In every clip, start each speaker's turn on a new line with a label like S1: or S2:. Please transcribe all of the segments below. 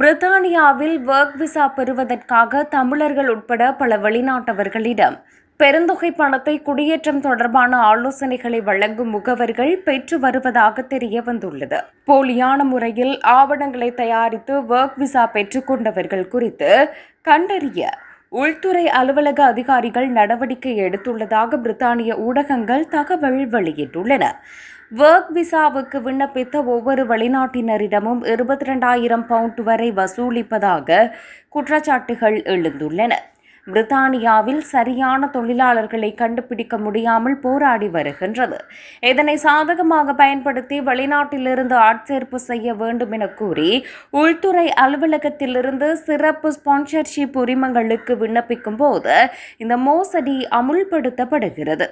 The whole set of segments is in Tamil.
S1: பிரித்தானியாவில் ஒர்க் விசா பெறுவதற்காக தமிழர்கள் உட்பட பல வெளிநாட்டவர்களிடம் பெருந்தொகை பணத்தை குடியேற்றம் தொடர்பான ஆலோசனைகளை வழங்கும் முகவர்கள் பெற்று வருவதாக தெரிய வந்துள்ளது. போலியான முறையில் ஆவணங்களை தயாரித்து ஒர்க் விசா பெற்றுக்கொண்டவர்கள் குறித்து கண்டறிய உள்துறை அலுவலக அதிகாரிகள் நடவடிக்கை எடுத்துள்ளதாக பிரித்தானிய ஊடகங்கள் தகவல் வெளியிட்டுள்ளன. ஒர்க் விசாவுக்கு விண்ணப்பித்த ஒவ்வொரு வெளிநாட்டினரிடமும் இருபத்தி ரெண்டாயிரம் பவுண்ட் வரை வசூலிப்பதாக குற்றச்சாட்டுகள் எழுந்துள்ளன. பிரித்தானியாவில் சரியான தொழிலாளர்களை கண்டுபிடிக்க முடியாமல் போராடி வருகின்றது. இதனை சாதகமாக பயன்படுத்தி வெளிநாட்டிலிருந்து ஆட்சேர்ப்பு செய்ய வேண்டும் என கூறி உள்துறை அலுவலகத்திலிருந்து சிறப்பு ஸ்பான்சர்ஷிப் உரிமங்களுக்கு விண்ணப்பிக்கும் போது இந்த மோசடி அமுல்படுத்தப்படுகிறது.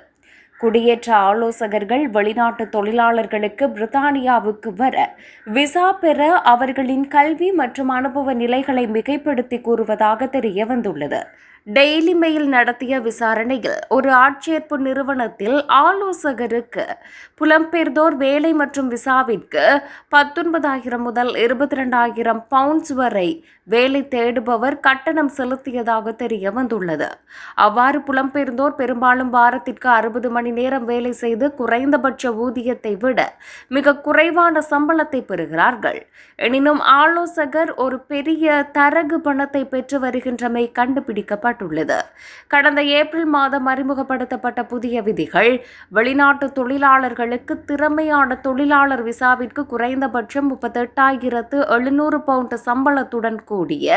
S1: குடியேற்ற ஆலோசகர்கள் வெளிநாட்டு தொழிலாளர்களுக்கு பிரித்தானியாவுக்கு வர விசா பெற அவர்களின் கல்வி மற்றும் அனுபவ நிலைகளை மிகைப்படுத்தி கூறுவதாக தெரிய வந்துள்ளது டெய்லி மெயில் நடத்திய விசாரணையில் ஒரு ஆட்சேர்ப்பு நிறுவனத்தில் ஆலோசகருக்கு புலம்பெயர்ந்தோர் வேலை மற்றும் விசாவிற்கு பத்தொன்பதாயிரம் முதல் இருபத்தி ரெண்டாயிரம் பவுண்ட்ஸ் வரை வேலை தேடுபவர் கட்டணம் செலுத்தியதாக தெரிய வந்துள்ளது அவ்வாறு புலம்பெயர்ந்தோர் பெரும்பாலும் வாரத்திற்கு அறுபது மணி நேரம் வேலை செய்து குறைந்தபட்ச ஊதியத்தை விட மிக குறைவான சம்பளத்தை பெறுகிறார்கள். எனினும் ஆலோசகர் ஒரு பெரிய தரகு பணத்தை பெற்று வருகின்றமை கண்டுபிடிக்கப்பட்டுள்ளது. கடந்த ஏப்ரல் மாதம் அறிமுகப்படுத்தப்பட்ட புதிய விதிகள் வெளிநாட்டு தொழிலாளர்களுக்கு திறமையான தொழிலாளர் விசாவிற்கு குறைந்தபட்சம் முப்பத்தெட்டாயிரத்து எழுநூறு பவுண்ட் சம்பளத்துடன் கூடிய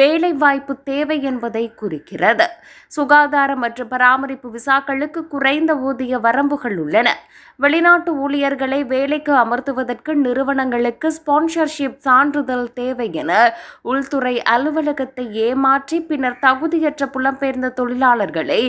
S1: வேலைவாய்ப்பு தேவை என்பதை குறிக்கிறது. சுகாதார மற்றும் பராமரிப்பு விசாக்களுக்கு குறைந்த ஓய்வூதிய வரம்புகள் உள்ளன. வெளிநாட்டு ஊழியர்களை வேலைக்கு அமர்த்துவதற்கு நிறுவனங்களுக்கு ஸ்பான்சர்ஷிப் சான்றிதழ் தேவை என உள்துறை அலுவலகத்தை ஏமாற்றி பின்னர் தகுதியற்ற புலம்பெயர்ந்த தொழிலாளர்களை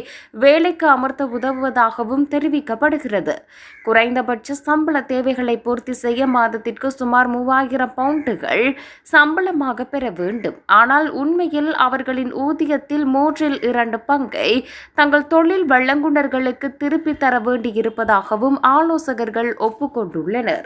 S1: வேலைக்கு அமர்த்த உதவுவதாகவும் தெரிவிக்கப்படுகிறது. குறைந்தபட்ச சம்பள தேவைகளை பூர்த்தி செய்ய மாதத்திற்கு சுமார் மூவாயிரம் பவுண்டுகள் சம்பளமாக பெற வேண்டும். ஆனால் உண்மையில் அவர்களின் ஊதியத்தில் மூன்றில் இரண்டு பங்கை தங்கள் தொழில் வழங்குனர்களுக்கு திருப்பித் தர வேண்டியிருப்பதாகவும் ஆலோசகர்கள் ஒப்புக்கொண்டுள்ளனர்.